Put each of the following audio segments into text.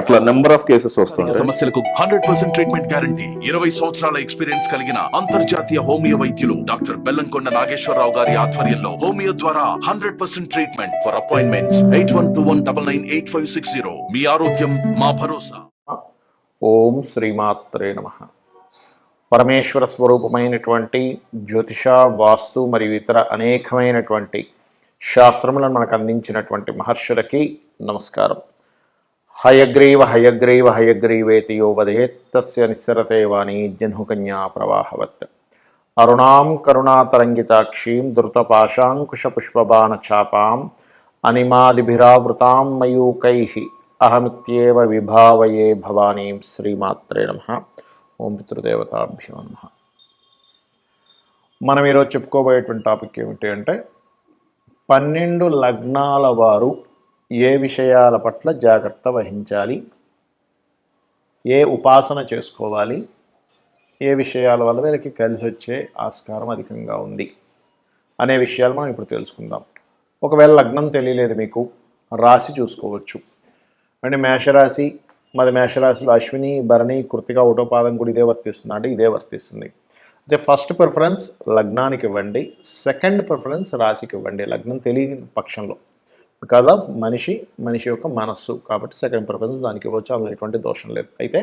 అట్లా number of cases సమస్యలకు hundred percent treatment guarantee ఇరవై సంవత్సరాల ఎక్స్పీరియన్స్ కలిగిన అంతర్జాతీయ హోమియో వైద్యులు డాక్టర్ బెల్లంకొండ నాగేశ్వరరావు గారి ఆధ్వర్యంలో హోమియో ద్వారా hundred percent treatment for appointments eight one two one double nine eight five six zero మీ ఆరోగ్యం మా భరోసా. ఓం శ్రీమాత్రే నమ. పరమేశ్వర స్వరూపమైనటువంటి జ్యోతిష వాస్తు మరియు ఇతర అనేకమైనటువంటి శాస్త్రములను మనకు అందించినటువంటి మహర్షులకి నమస్కారం. హయగ్రీవ హయగ్రీవ హయగ్రీవేతి యో వదేత్ తస్య నిస్సరతే వాణి జహ్నుకన్యా ప్రవాహవత్. అరుణాం కరుణాతరంగితాక్షీం ధృతపాశాంకుశపుష్పబాణచాపాం అనిమాదిభిరావృతాం మయూకై అహమిత్యేవ విభావయే భవానీం శ్రీమాత్రే నమ. ఓం పితృదేవతాభ్యో నమ. మనం ఈరోజు చెప్పుకోబోయేటువంటి టాపిక్ ఏమిటి అంటే పన్నెండు లగ్నాల వారు ఏ విషయాల పట్ల జాగ్రత్త వహించాలి? ఏ ఉపాసన చేసుకోవాలి? ఏ విషయాల వల్ల వీళ్ళకి కలిసి వచ్చే ఆస్కారం అధికంగా ఉంది? అనే విషయాలు మనం ఇప్పుడు తెలుసుకుందాం. ఒకవేళ లగ్నం తెలియలేదు మీకు రాశి చూసుకోవచ్చు. అంటే మేషరాశి మాది మేషరాశిలో అశ్విని భరణి కృతిక ఒకటోపాదం కూడా ఇదే వర్తిస్తుంది. అంటే ఇదే వర్తిస్తుంది. అయితే ఫస్ట్ ప్రిఫరెన్స్ లగ్నానికి ఇవ్వండి. సెకండ్ ప్రిఫరెన్స్ రాశికి ఇవ్వండి. లగ్నం తెలియని పక్షంలో. బికాజ్ ఆఫ్ మనిషి మనిషి యొక్క మనస్సు. కాబట్టి సెకండ్ ప్రిఫరెన్స్ దానికి ఇవ్వచ్చు అందులో ఎటువంటి దోషం లేదు. అయితే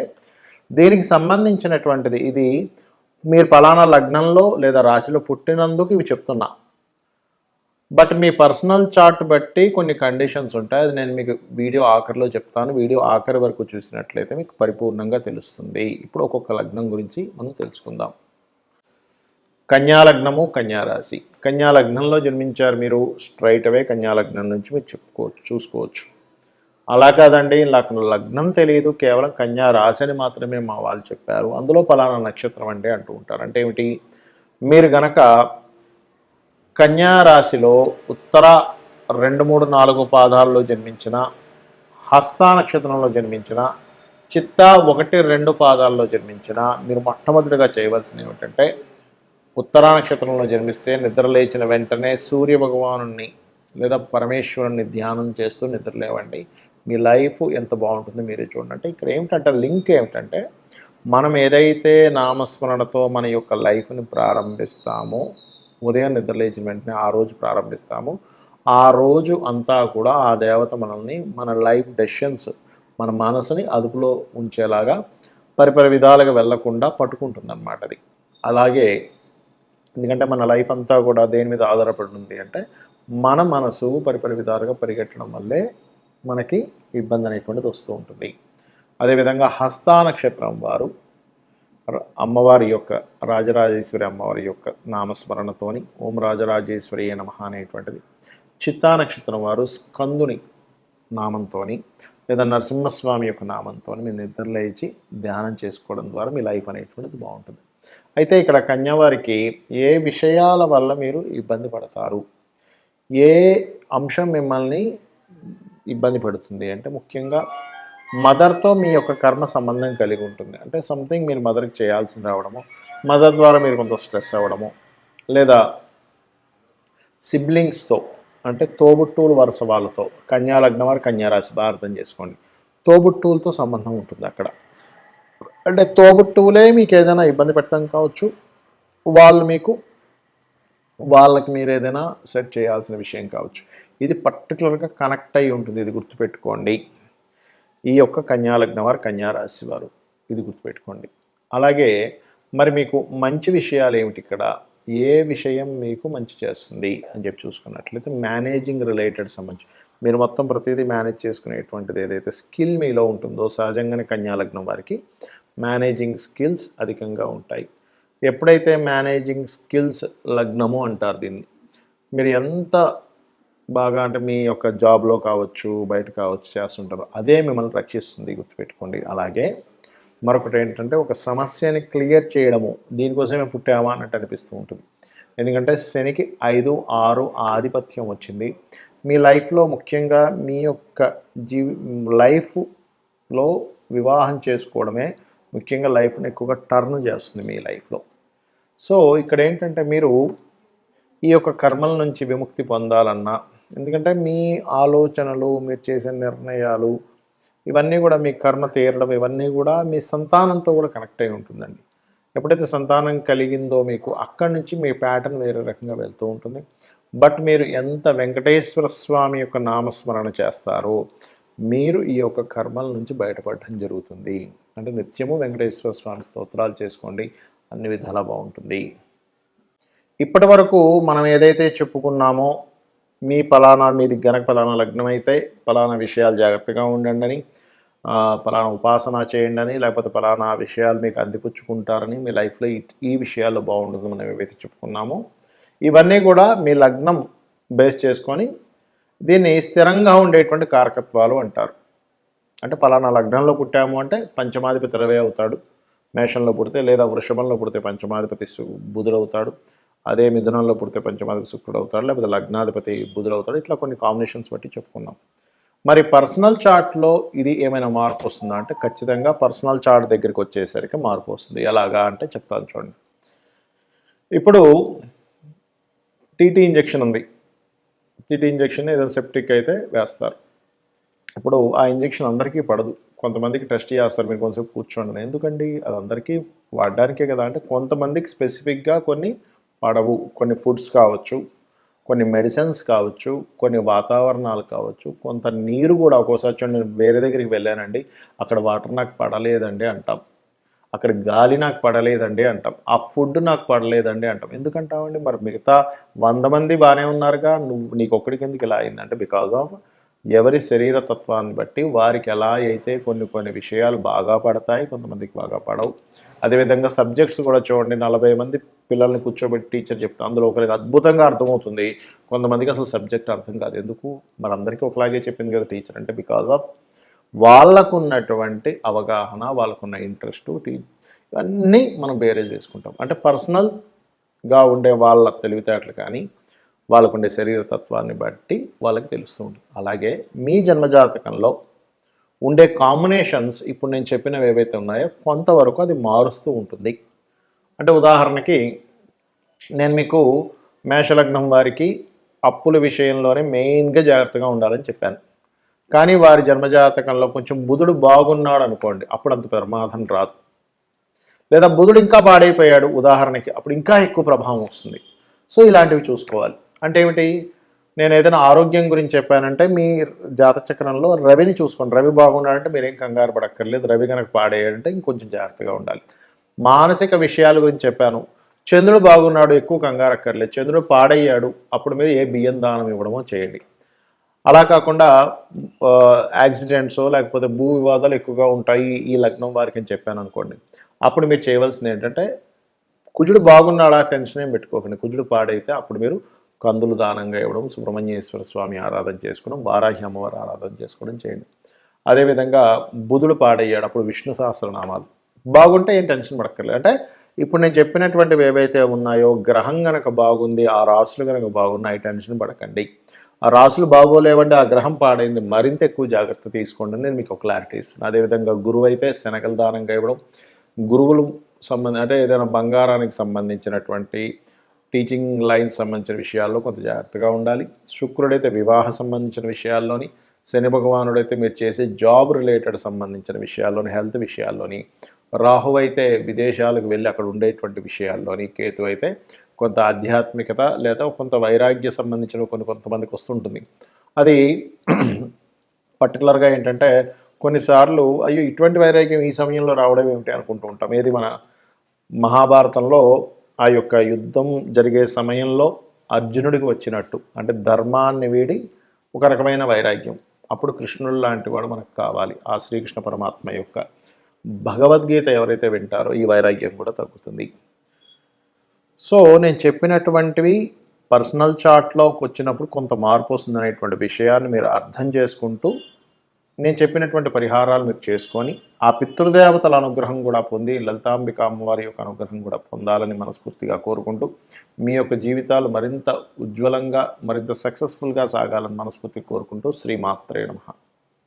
దీనికి సంబంధించినటువంటిది ఇది మీరు పలానా లగ్నంలో లేదా రాశిలో పుట్టినందుకు ఇవి చెప్తున్నా. బట్ మీ పర్సనల్ చార్ట్ బట్టి కొన్ని కండిషన్స్ ఉంటాయి. అది నేను మీకు వీడియో ఆఖరిలో చెప్తాను. వీడియో ఆఖరి వరకు చూసినట్లయితే మీకు పరిపూర్ణంగా తెలుస్తుంది. ఇప్పుడు ఒక్కొక్క లగ్నం గురించి మనం తెలుసుకుందాం. కన్యా లగ్నము కన్యాలగ్నంలో కన్యా లగ్నంలో జన్మించారు మీరు స్ట్రైట్ అవే కన్యాలగ్నం నుంచి మీరు చెప్పుకోవచ్చు చూసుకోవచ్చు. అలా కాదండి నాకు లగ్నం తెలియదు కేవలం కన్యా రాశి అని మాత్రమే మా వాళ్ళు చెప్పారు. అందులో పలానా నక్షత్రం అంటే అంటూ ఉంటారు. అంటే ఏమిటి? మీరు గనక కన్యా రాశిలో ఉత్తర రెండు మూడు నాలుగు పాదాల్లో జన్మించిన హస్త నక్షత్రంలో జన్మించిన చిత్త ఒకటి రెండు పాదాల్లో జన్మించిన మీరు మొట్టమొదటిగా చేయవలసింది ఏమిటంటే ఉత్తరా నక్షత్రంలో జన్మిస్తే నిద్ర లేచిన వెంటనే సూర్య భగవానుని లేదా పరమేశ్వరుని ధ్యానం చేస్తూ నిద్రలేవండి. మీ లైఫ్ ఎంత బాగుంటుందో మీరే చూడండి. అంటే ఇక్కడ ఏమిటంటే లింక్ ఏమిటంటే మనం ఏదైతే నామస్మరణతో మన యొక్క లైఫ్ని ప్రారంభిస్తామో ఉదయం నిద్ర లేచిన వెంటనే ఆ రోజు ప్రారంభిస్తాము ఆ రోజు అంతా కూడా ఆ దేవత మనల్ని మన లైఫ్ డెసిషన్స్ మన మనసుని అదుపులో ఉంచేలాగా పరిపరి విధాలుగా వెళ్ళకుండా పట్టుకుంటుందన్నమాట అది. అలాగే ఎందుకంటే మన లైఫ్ అంతా కూడా దేని మీద ఆధారపడి ఉంది అంటే మన మనసు పరిపరి విధాలుగా పరిగెట్టడం వల్లే మనకి ఇబ్బంది అనేటువంటిది వస్తూ ఉంటుంది. అదేవిధంగా హస్తా నక్షత్రం వారు అమ్మవారి యొక్క రాజరాజేశ్వరి అమ్మవారి యొక్క నామస్మరణతోని ఓం రాజరాజేశ్వరి నమ అనేటువంటిది చిత్తా నక్షత్రం వారు స్కందుని నామంతోని లేదా నరసింహస్వామి యొక్క నామంతోని మీరు నిద్రలేచి ధ్యానం చేసుకోవడం ద్వారా మీ లైఫ్ అనేటువంటిది బాగుంటుంది. అయితే ఇక్కడ కన్యవారికి ఏ విషయాల వల్ల మీరు ఇబ్బంది పడతారు? ఏ అంశం మిమ్మల్ని ఇబ్బంది పెడుతుంది? అంటే ముఖ్యంగా మదర్తో మీ యొక్క కర్మ సంబంధం కలిగి ఉంటుంది. అంటే సంథింగ్ మీరు మదర్కి చేయాల్సి రావడము మదర్ ద్వారా మీరు కొంత స్ట్రెస్ అవ్వడము లేదా సిబ్లింగ్స్తో అంటే తోబుట్టువులు వరుస వాళ్ళతో. కన్యాలగ్నం వారు కన్యారాశి బాగా అర్థం చేసుకోండి. తోబుట్టువులతో సంబంధం ఉంటుంది అక్కడ. అంటే తోబుట్టువులే మీకు ఏదైనా ఇబ్బంది పెట్టడం కావచ్చు. వాళ్ళు మీకు వాళ్ళకి మీరు ఏదైనా సెట్ చేయాల్సిన విషయం కావచ్చు. ఇది పర్టికులర్గా కనెక్ట్ అయి ఉంటుంది. ఇది గుర్తుపెట్టుకోండి. ఈ యొక్క కన్యాలగ్నం వారు కన్యారాశి వారు ఇది గుర్తుపెట్టుకోండి. అలాగే మరి మీకు మంచి విషయాలు ఏమిటి ఇక్కడ? ఏ విషయం మీకు మంచి చేస్తుంది అని చెప్పి చూసుకున్నట్లయితే మేనేజింగ్ రిలేటెడ్ సంబంధించి మీరు మొత్తం ప్రతిదీ మేనేజ్ చేసుకునేటువంటిది ఏదైతే స్కిల్ మీలో ఉంటుందో సహజంగానే కన్యా లగ్నం వారికి మేనేజింగ్ స్కిల్స్ అధికంగా ఉంటాయి. ఎప్పుడైతే మేనేజింగ్ స్కిల్స్ లగ్నము అంటారు దీన్ని మీరు ఎంత బాగా అంటే మీ యొక్క జాబ్లో కావచ్చు బయట కావచ్చు చేస్తుంటారు అదే మిమ్మల్ని రక్షిస్తుంది గుర్తుపెట్టుకోండి. అలాగే మరొకటి ఏంటంటే ఒక సమస్యని క్లియర్ చేయడము దీనికోసమే పుట్టామా అన్నట్టు అనిపిస్తూ ఉంటుంది. ఎందుకంటే శనికి ఐదు ఆరు ఆధిపత్యం వచ్చింది. మీ లైఫ్లో ముఖ్యంగా మీ యొక్క జీవి లైఫ్లో వివాహం చేసుకోవడమే ముఖ్యంగా లైఫ్ని ఎక్కువగా టర్న్ చేస్తుంది మీ లైఫ్లో. సో ఇక్కడ ఏంటంటే మీరు ఈ యొక్క కర్మల నుంచి విముక్తి పొందాలన్నా ఎందుకంటే మీ ఆలోచనలు మీరు చేసే నిర్ణయాలు ఇవన్నీ కూడా మీ కర్మ తీరడం ఇవన్నీ కూడా మీ సంతానంతో కూడా కనెక్ట్ అయి ఉంటుందండి. ఎప్పుడైతే సంతానం కలిగిందో మీకు అక్కడి నుంచి మీ ప్యాటర్న్ వేరే రకంగా వెళ్తూ ఉంటుంది. బట్ మీరు ఎంత వెంకటేశ్వర స్వామి యొక్క నామస్మరణ చేస్తారో మీరు ఈ యొక్క కర్మల నుంచి బయటపడటం జరుగుతుంది. అంటే నిత్యము వెంకటేశ్వర స్వామి స్తోత్రాలు చేసుకోండి. అన్ని విధాలా బాగుంటుంది. ఇప్పటి వరకు మనం ఏదైతే చెప్పుకున్నామో మీ ఫలానా మీది గనక ఫలానా లగ్నం అయితే విషయాలు జాగ్రత్తగా ఉండండి అని ఫలానా ఉపాసన చేయండి అని లేకపోతే ఫలానా విషయాలు మీకు అందిపుచ్చుకుంటారని మీ లైఫ్లో ఈ విషయాల్లో బాగుంటుంది మనం ఏవైతే చెప్పుకున్నాము ఇవన్నీ కూడా మీ లగ్నం బేస్ చేసుకొని దీన్ని స్థిరంగా ఉండేటువంటి కారకత్వాలు అంటారు. అంటే పలానా లగ్నంలో పుట్టాము అంటే పంచమాధిపతి రవి అవుతాడు. మేషంలో పుడితే లేదా వృషభంలో పుడితే పంచమాధిపతి బుధుడు అవుతాడు అదే మిథునంలో పుడితే పంచమాధిపతి శుక్రుడు అవుతాడు లేకపోతే లగ్నాధిపతి బుధుడు అవుతాడు. ఇట్లా కొన్ని కాంబినేషన్స్ బట్టి చెప్పుకున్నాం. మరి పర్సనల్ చార్ట్లో ఇది ఏమైనా మార్పు వస్తుందా అంటే ఖచ్చితంగా పర్సనల్ చార్ట్ దగ్గరికి వచ్చేసరికి మార్పు వస్తుంది. ఎలాగా అంటే చెప్తాను చూడండి. ఇప్పుడు టీటీ ఇంజెక్షన్ ఉంది. టీటీ ఇంజెక్షన్ ఏదైనా సెప్టిక్ అయితే వేస్తారు. ఇప్పుడు ఆ ఇంజెక్షన్ అందరికీ పడదు. కొంతమందికి టెస్ట్ చేస్తారు మీరు కొంతసేపు కూర్చోండి. ఎందుకండి? అది అందరికీ వాడడానికే కదా. అంటే కొంతమందికి స్పెసిఫిక్గా కొన్ని పడవు. కొన్ని ఫుడ్స్ కావచ్చు కొన్ని మెడిసిన్స్ కావచ్చు కొన్ని వాతావరణాలు కావచ్చు కొంత నీరు కూడా ఒక్కోసారి చూడండి నేను వేరే దగ్గరికి వెళ్ళానండి అక్కడ వాటర్ నాకు పడలేదండి అంటాం. అక్కడ గాలి నాకు పడలేదండి అంటాం. ఆ ఫుడ్ నాకు పడలేదండి అంటాం. ఎందుకంటామండి మరి మిగతా వంద మంది బాగానే ఉన్నారుగా నువ్వు నీకు ఒక్కడికి ఎందుకు ఇలా అయిందంటే బికాజ్ ఆఫ్ ఎవరి శరీర తత్వాన్ని బట్టి వారికి ఎలా అయితే కొన్ని కొన్ని విషయాలు బాగా పడతాయి కొంతమందికి బాగా పడవు. అదేవిధంగా సబ్జెక్ట్స్ కూడా చూడండి నలభై మంది పిల్లల్ని కూర్చోబెట్టి టీచర్ చెప్తా అందులో ఒకరికి అద్భుతంగా అర్థమవుతుంది. కొంతమందికి అసలు సబ్జెక్ట్ అర్థం కాదు. ఎందుకు? మనందరికీ ఒకలాగే చెప్పింది కదా టీచర్ అంటే బికాజ్ ఆఫ్ వాళ్ళకున్నటువంటి అవగాహన వాళ్ళకున్న ఇంట్రెస్ట్ ఇవన్నీ మనం బేరేజ్ చేసుకుంటాం. అంటే పర్సనల్గా ఉండే వాళ్ళ తెలివితేటలు కానీ వాళ్ళకుండే శరీర తత్వాన్ని బట్టి వాళ్ళకి తెలుస్తూ ఉంటుంది. అలాగే మీ జన్మజాతకంలో ఉండే కాంబినేషన్స్ ఇప్పుడు నేను చెప్పినవి ఏవైతే ఉన్నాయో కొంతవరకు అది మారుస్తూ ఉంటుంది. అంటే ఉదాహరణకి నేను మీకు మేషలగ్నం వారికి అప్పుల విషయంలోనే మెయిన్గా జాగ్రత్తగా ఉండాలని చెప్పాను. కానీ వారి జన్మజాతకంలో కొంచెం బుధుడు బాగున్నాడు అనుకోండి అప్పుడు అంత ప్రమాదం రాదు. లేదా బుధుడు ఇంకా పాడైపోయాడు ఉదాహరణకి అప్పుడు ఇంకా ఎక్కువ ప్రభావం వస్తుంది. సో ఇలాంటివి చూసుకోవాలి. అంటే ఏమిటి? నేను ఏదైనా ఆరోగ్యం గురించి చెప్పానంటే మీ జాత చక్రంలో రవిని చూసుకోండి. రవి బాగున్నాడంటే మీరేం కంగారు పడక్కర్లేదు. రవి కనుక పాడేయాలంటే ఇంకొంచెం జాగ్రత్తగా ఉండాలి. మానసిక విషయాల గురించి చెప్పాను. చంద్రుడు బాగున్నాడు ఎక్కువ కంగారు అక్కర్లేదు. చంద్రుడు పాడయ్యాడు అప్పుడు మీరు ఏ బియ్యం దానం ఇవ్వడమో చేయండి. అలా కాకుండా యాక్సిడెంట్స్ లేకపోతే భూ వివాదాలు ఎక్కువగా ఉంటాయి ఈ లగ్నం వారికి అని చెప్పాను అనుకోండి. అప్పుడు మీరు చేయవలసింది ఏంటంటే కుజుడు బాగున్నాడా టెన్షన్ ఏం పెట్టుకోకండి. కుజుడు పాడైతే అప్పుడు మీరు కందులు దానంగా ఇవ్వడం సుబ్రహ్మణ్యేశ్వర స్వామి ఆరాధన చేసుకోవడం వారాహి అమ్మవారి ఆరాధన చేసుకోవడం చేయండి. అదేవిధంగా బుధుడు పాడయ్యాడు అప్పుడు విష్ణు సహస్రనామాలు. బాగుంటే ఏం టెన్షన్ పడక్కర్లేదు. అంటే ఇప్పుడు నేను చెప్పినటువంటివి ఏవైతే ఉన్నాయో గ్రహం గనక బాగుంది ఆ రాసులు గనక బాగున్నాయి టెన్షన్ పడకండి. ఆ రాసులు బాగోలేవండి ఆ గ్రహం పాడైంది మరింత ఎక్కువ జాగ్రత్త తీసుకోండి నేను మీకు ఒక క్లారిటీ ఇస్తున్నాను అదేవిధంగా గురువు అయితే శనగల దానంగా ఇవ్వడం గురువులు సంబంధ అంటే ఏదైనా బంగారానికి సంబంధించినటువంటి టీచింగ్ లైన్ సంబంధించిన విషయాల్లో కొంత జాగ్రత్తగా ఉండాలి. శుక్రుడైతే వివాహ సంబంధించిన విషయాల్లోని శని భగవానుడైతే మీరు చేసే జాబ్ రిలేటెడ్ సంబంధించిన విషయాల్లోని హెల్త్ విషయాల్లోని రాహు అయితే విదేశాలకు వెళ్ళి అక్కడ ఉండేటువంటి విషయాల్లోని కేతు అయితే కొంత ఆధ్యాత్మికత లేదా కొంత వైరాగ్య సంబంధించిన కొన్ని కొంతమందికి వస్తుంటుంది. అది పర్టికులర్గా ఏంటంటే కొన్నిసార్లు అయ్యో ఇటువంటి వైరాగ్యం ఈ సమయంలో రావడం ఏమిటి అనుకుంటూ ఉంటాం. ఏది మన మహాభారతంలో ఆ యొక్క యుద్ధం జరిగే సమయంలో అర్జునుడికి వచ్చినట్టు అంటే ధర్మాన్ని వీడి ఒక రకమైన వైరాగ్యం. అప్పుడు కృష్ణుడు లాంటి వాడు మనకు కావాలి. ఆ శ్రీకృష్ణ పరమాత్మ యొక్క భగవద్గీత ఎవరైతే వింటారో ఈ వైరాగ్యం కూడా తగ్గుతుంది. సో నేను చెప్పినటువంటివి పర్సనల్ చార్ట్లోకి వచ్చినప్పుడు కొంత మార్పు వస్తుంది అనేటువంటి విషయాన్ని మీరు అర్థం చేసుకుంటూ నేను చెప్పినటువంటి పరిహారాలు మీరు చేసుకొని ఆ పితృదేవతల అనుగ్రహం కూడా పొంది లలితాంబిక అమ్మవారి యొక్క అనుగ్రహం కూడా పొందాలని మనస్ఫూర్తిగా కోరుకుంటూ మీ యొక్క జీవితాలు మరింత ఉజ్వలంగా మరింత సక్సెస్ఫుల్గా సాగాలని మనస్ఫూర్తి కోరుకుంటూ శ్రీమాత్రే నమః.